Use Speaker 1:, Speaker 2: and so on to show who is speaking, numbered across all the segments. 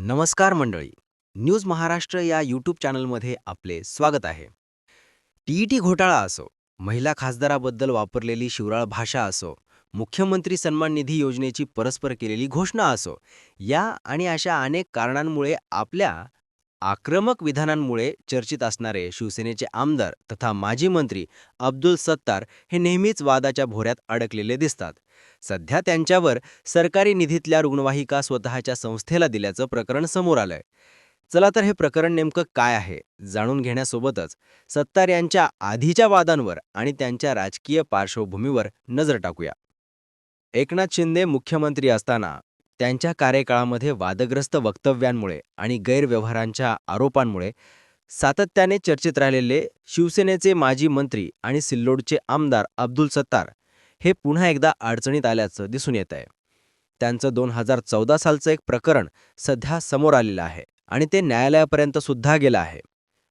Speaker 1: नमस्कार मंडळी. न्यूज महाराष्ट्र या यूट्यूब चॅनलमध्ये आपले स्वागत आहे. टीईटी घोटाळा असो महिला खासदाराबद्दल वापरलेली शिवराळ भाषा असो मुख्यमंत्री सन्मान निधी योजनेची परस्पर केलेली घोषणा असो या आणि अशा अनेक कारणांमुळे आपल्या आक्रमक विधानांमुळे चर्चित असणारे शिवसेनेचे आमदार तथा माजी मंत्री अब्दुल सत्तार हे नेहमीच वादाच्या भोऱ्यात अडकलेले दिसतात. सध्या त्यांच्यावर सरकारी निधीतल्या रुग्णवाहिका स्वतःच्या संस्थेला दिल्याचं प्रकरण समोर आलंय. चला तर हे प्रकरण नेमकं काय आहे जाणून घेण्यासोबतच सत्तार यांच्या आधीच्या वादांवर आणि त्यांच्या राजकीय पार्श्वभूमीवर नजर टाकूया. एकनाथ शिंदे मुख्यमंत्री असताना त्यांच्या कार्यकाळामध्ये वादग्रस्त वक्तव्यांमुळे आणि गैरव्यवहारांच्या आरोपांमुळे सातत्याने चर्चेत राहिलेले शिवसेनेचे माजी मंत्री आणि सिल्लोडचे आमदार अब्दुल सत्तार हे पुन्हा एकदा अडचणीत आल्याचं दिसून येत आहे. त्यांचं दोन हजार चौदा सालचं एक प्रकरण सध्या समोर आलेलं आहे आणि ते न्यायालयापर्यंत सुद्धा गेलं आहे.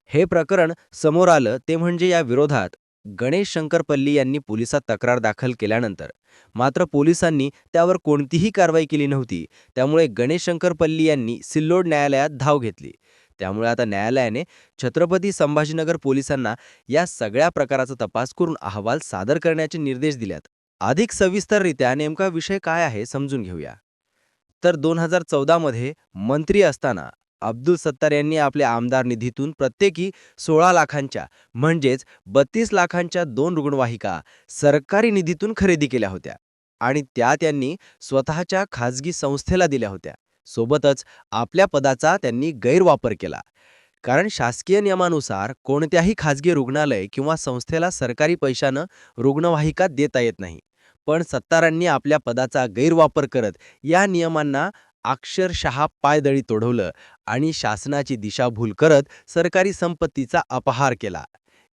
Speaker 1: हे प्रकरण समोर आलं ते म्हणजे या विरोधात गणेश शंकरपल्ली यांनी पोलिसात तक्रार दाखल केल्यानंतर मात्र पोलिसांनी त्यावर कोणतीही कारवाई केली नव्हती. त्यामुळे गणेश शंकरपल्ली यांनी सिल्लोड न्यायालयात धाव घेतली. त्यामुळे आता न्यायालयाने छत्रपती संभाजीनगर पोलिसांना या सगळ्या प्रकाराचा तपास करून अहवाल सादर करण्याचे निर्देश दिल्यात. अधिक सविस्तररित्या नेमका विषय काय आहे समजून घेऊया. तर दोन हजार चौदामध्ये मंत्री असताना अब्दुल सत्तार यांनी आपल्या आमदार निधीतून प्रत्येकी सोळा लाखांच्या म्हणजेच बत्तीस लाखांच्या दोन रुग्णवाहिका सरकारी निधीतून खरेदी केल्या होत्या आणि त्या त्यांनी स्वतःच्या खाजगी संस्थेला दिल्या होत्या. सोबतच आपल्या पदाचा त्यांनी गैरवापर केला. कारण शासकीय नियमानुसार कोणत्याही खाजगी रुग्णालय किंवा संस्थेला सरकारी पैशानं रुग्णवाहिका देता येत नाही. पण सत्तारांनी आपल्या पदाचा गैरवापर करत या नियमांना अक्षरशः पायदळी तोडवलं आणि शासनाची दिशाभूल करत सरकारी संपत्तीचा अपहार केला.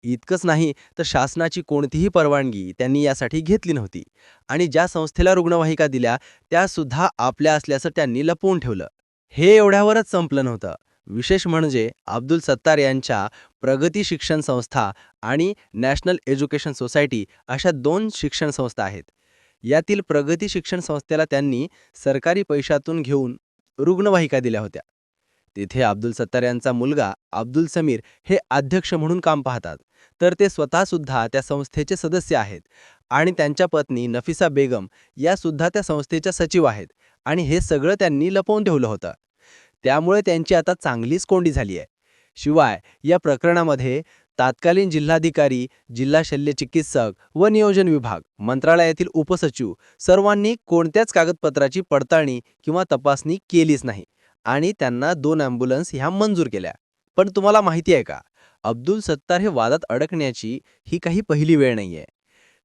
Speaker 1: इतकंच नाही तर शासनाची कोणतीही परवानगी त्यांनी यासाठी घेतली नव्हती आणि ज्या संस्थेला रुग्णवाहिका दिल्या त्यासुद्धा आपल्या असल्याचं त्यांनी लपवून ठेवलं. हे एवढ्यावरच संपलं नव्हतं. विशेष म्हणजे अब्दुल सत्तार यांच्या प्रगती शिक्षण संस्था आणि नॅशनल एज्युकेशन सोसायटी अशा दोन शिक्षण संस्था आहेत. यातील प्रगती शिक्षण संस्थेला त्यांनी सरकारी पैशातून घेऊन रुग्णवाहिका दिल्या होत्या. तिथे अब्दुल सत्तार यांचा मुलगा अब्दुल समीर हे अध्यक्ष म्हणून काम पाहतात. तर ते स्वतःसुद्धा त्या संस्थेचे सदस्य आहेत आणि त्यांच्या पत्नी नफिसा बेगम या सुद्धा त्या संस्थेच्या सचिव आहेत आणि हे सगळं त्यांनी लपवून ठेवलं होतं. त्यामुळे त्यांची आता चांगलीच कोंडी झाली आहे. शिवाय या प्रकरणामध्ये तात्कालीन जिल्हाधिकारी जिल्हा शल्य चिकित्सक व नियोजन विभाग मंत्रालयातील उपसचिव सर्वांनी कोणत्याच कागदपत्राची पडताळणी किंवा तपासणी केलीच नाही आणि त्यांना दोन ॲम्ब्युलन्स ह्या मंजूर केल्या. पण तुम्हाला माहिती आहे का? अब्दुल सत्तार हे वादात अडकण्याची ही काही पहिली वेळ नाहीये.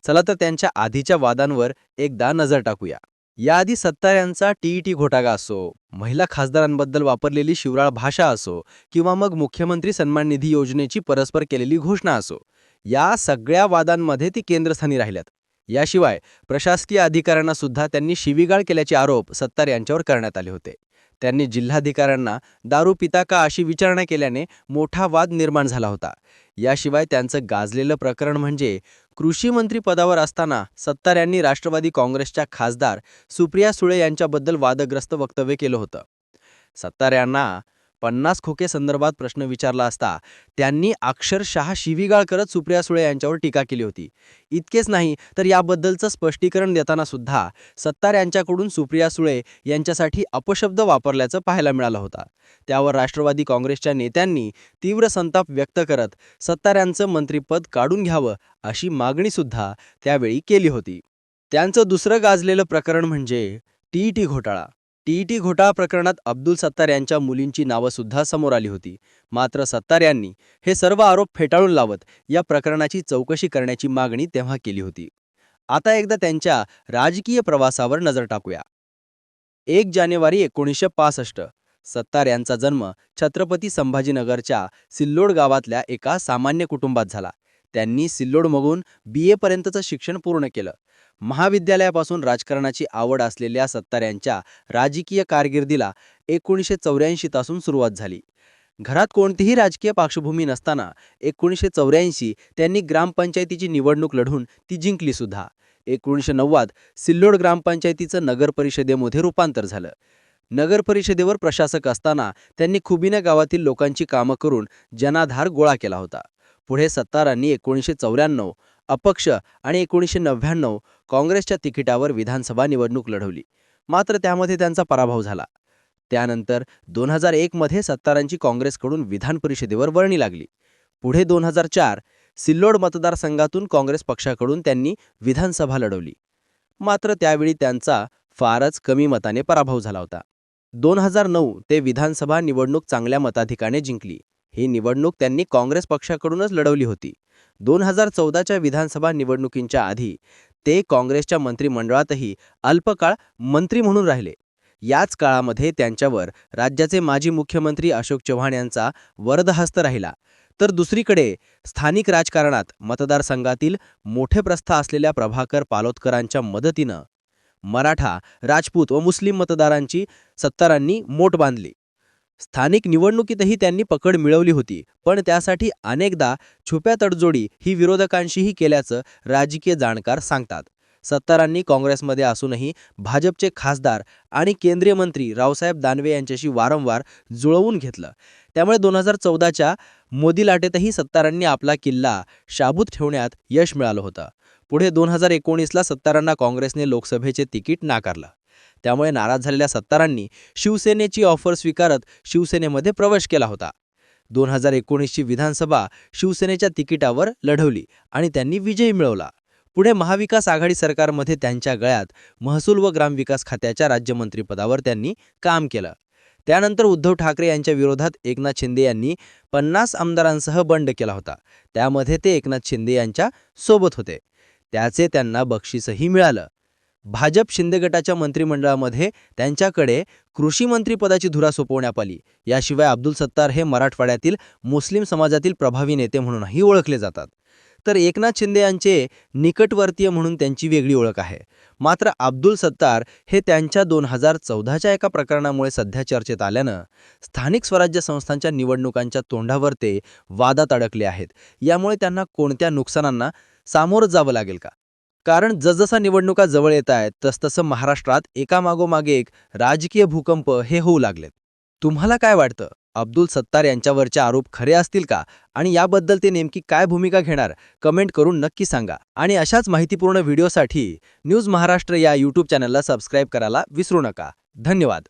Speaker 1: चला तर त्यांच्या आधीच्या वादांवर एकदा नजर टाकूया. याआधी सत्तार यांचा टीईटी घोटाळा असो महिला खासदारांबद्दल वापरलेली शिवराळ भाषा असो किंवा मग मुख्यमंत्री सन्मान निधी योजनेची परस्पर केलेली घोषणा असो या सगळ्या वादांमध्ये ती केंद्रस्थानी राहिल्यात. याशिवाय प्रशासकीय अधिकाऱ्यांना सुद्धा त्यांनी शिवीगाळ केल्याचे आरोप सत्तार यांच्यावर करण्यात आले होते. त्यांनी जिल्हाधिकाऱ्यांना दारू पिता का अशी विचारणा केल्याने मोठा वाद निर्माण झाला होता. याशिवाय त्यांचं गाजलेलं प्रकरण म्हणजे कृषी मंत्री पदावर असताना सत्तार यांनी राष्ट्रवादी काँग्रेसच्या खासदार सुप्रिया सुळे यांच्याबद्दल वादग्रस्त वक्तव्य केलं होतं. सत्तार यांना पन्नास खोके संदर्भात प्रश्न विचारला असता त्यांनी अक्षरशः शिवीगाळ करत सुप्रिया सुळे यांच्यावर टीका केली होती. इतकेच नाही तर याबद्दलचं स्पष्टीकरण देताना सुद्धा सत्तार यांच्याकडून सुप्रिया सुळे यांच्यासाठी अपशब्द वापरल्याचं पाहायला मिळालं होता. त्यावर राष्ट्रवादी काँग्रेसच्या नेत्यांनी तीव्र संताप व्यक्त करत सत्तार यांचं मंत्रिपद काढून घ्यावं अशी मागणीसुद्धा त्यावेळी केली होती. त्यांचं दुसरं गाजलेलं प्रकरण म्हणजे टीईटी घोटाळा. टीईटी घोटाळा प्रकरणात अब्दुल सत्तार यांच्या मुलींची नावं सुद्धा समोर आली होती. मात्र सत्तार यांनी हे सर्व आरोप फेटाळून लावत या प्रकरणाची चौकशी करण्याची मागणी तेव्हा केली होती. आता एकदा त्यांच्या राजकीय प्रवासावर नजर टाकूया. एक जानेवारी एकोणीसशे पासष्ट सत्तार यांचा जन्म छत्रपती संभाजीनगरच्या सिल्लोड गावातल्या एका सामान्य कुटुंबात झाला. त्यांनी सिल्लोडमधून बी एपर्यंतचं शिक्षण पूर्ण केलं. महाविद्यालयापासून राजकारणाची आवड असलेल्या सत्ताऱ्यांच्या राजकीय कारकिर्दीला एकोणीसशे चौऱ्याऐंशी पासून सुरुवात झाली. घरात कोणतीही राजकीय पार्श्वभूमी नसताना एकोणीसशे चौऱ्याऐंशी त्यांनी ग्रामपंचायतीची निवडणूक लढून ती जिंकली सुद्धा. एकोणीसशे नव्वद सिल्लोड ग्रामपंचायतीचं नगर परिषदेमध्ये रूपांतर झालं. नगर परिषदेवर प्रशासक असताना त्यांनी खुबीनं गावातील लोकांची कामं करून जनाधार गोळा केला होता. पुढे सत्तारांनी एकोणीसशे चौऱ्याण्णव अपक्ष आणि एकोणीसशे नव्याण्णव काँग्रेसच्या तिकिटावर विधानसभा निवडणूक लढवली. मात्र त्यामध्ये त्यांचा पराभव झाला. त्यानंतर दोन हजार एकमध्ये सत्तारांची काँग्रेसकडून विधान परिषदेवर वर्णी लागली. पुढे दोन हजार चार सिल्लोड मतदारसंघातून काँग्रेस पक्षाकडून त्यांनी विधानसभा लढवली. मात्र त्यावेळी त्यांचा फारच कमी मताने पराभव झाला होता. दोन हजार नऊ ते विधानसभा निवडणूक चांगल्या मताधिकाने जिंकली. ही निवडणूक त्यांनी काँग्रेस पक्षाकडूनच लढवली होती. दोन हजार चौदाच्या विधानसभा निवडणुकींच्या आधी ते काँग्रेसच्या मंत्रिमंडळातही अल्पकाळ मंत्री म्हणून राहिले. याच काळामध्ये त्यांच्यावर राज्याचे माजी मुख्यमंत्री अशोक चव्हाण यांचा वरदहस्त राहिला. तर दुसरीकडे स्थानिक राजकारणात मतदारसंघातील मोठे प्रस्थ असलेल्या प्रभाकर पालोदकरांच्या मदतीनं मराठा राजपूत व मुस्लिम मतदारांची सत्तारांनी मोट बांधली. स्थानिक निवडणुकीतही त्यांनी पकड मिळवली होती पण त्यासाठी अनेकदा छुप्या तडजोडी ही विरोधकांशीही केल्याचं राजकीय जाणकार सांगतात. सत्तारांनी काँग्रेसमध्ये असूनही भाजपचे खासदार आणि केंद्रीय मंत्री रावसाहेब दानवे यांच्याशी वारंवार जुळवून घेतलं. त्यामुळे दोन हजार चौदाच्या मोदी लाटेतही सत्तारांनी आपला किल्ला शाबूत ठेवण्यात यश मिळालं होतं. पुढे दोन हजार एकोणीसला सत्तारांना काँग्रेसने लोकसभेचे तिकीट नाकारलं. त्यामुळे नाराज झालेल्या सत्तारांनी शिवसेनेची ऑफर स्वीकारत शिवसेनेमध्ये प्रवेश केला होता. दोन हजार एकोणीसची विधानसभा शिवसेनेच्या तिकिटावर लढवली आणि त्यांनी विजय मिळवला. पुढे महाविकास आघाडी सरकारमध्ये त्यांच्या गळ्यात महसूल व ग्रामविकास खात्याच्या राज्यमंत्रीपदावर त्यांनी काम केलं. त्यानंतर उद्धव ठाकरे यांच्या विरोधात एकनाथ शिंदे यांनी पन्नास आमदारांसह बंड केला होता. त्यामध्ये ते एकनाथ शिंदे यांच्या सोबत होते. त्याचे त्यांना बक्षीसही मिळालं. भाजप शिंदे गटाच्या मंत्रिमंडळामध्ये त्यांच्याकडे कृषी मंत्रीपदाची धुरा सोपवण्यात आली. याशिवाय अब्दुल सत्तार हे मराठवाड्यातील मुस्लिम समाजातील प्रभावी नेते म्हणूनही ओळखले जातात. तर एकनाथ शिंदे यांचे निकटवर्तीय म्हणून त्यांची वेगळी ओळख आहे. मात्र अब्दुल सत्तार हे त्यांच्या दोन हजार चौदाच्या एका प्रकरणामुळे सध्या चर्चेत आल्यानं स्थानिक स्वराज्य संस्थांच्या निवडणुकांच्या तोंडावर ते वादात अडकले आहेत. यामुळे त्यांना कोणत्या नुकसानांना सामोरं जावं लागेल का? कारण जसजसा निवडणुका जवळ येत आहेत तसतसं महाराष्ट्रात एकामागोमागे एक राजकीय भूकंप हे होऊ लागलेत. तुम्हाला काय वाटतं? अब्दुल सत्तार यांच्यावरचे आरोप खरे असतील का? आणि याबद्दल ते नेमकी काय भूमिका घेणार? कमेंट करून नक्की सांगा. आणि अशाच माहितीपूर्ण व्हिडिओसाठी न्यूज महाराष्ट्र या यूट्यूब चॅनलला सबस्क्राईब करायला विसरू नका. धन्यवाद.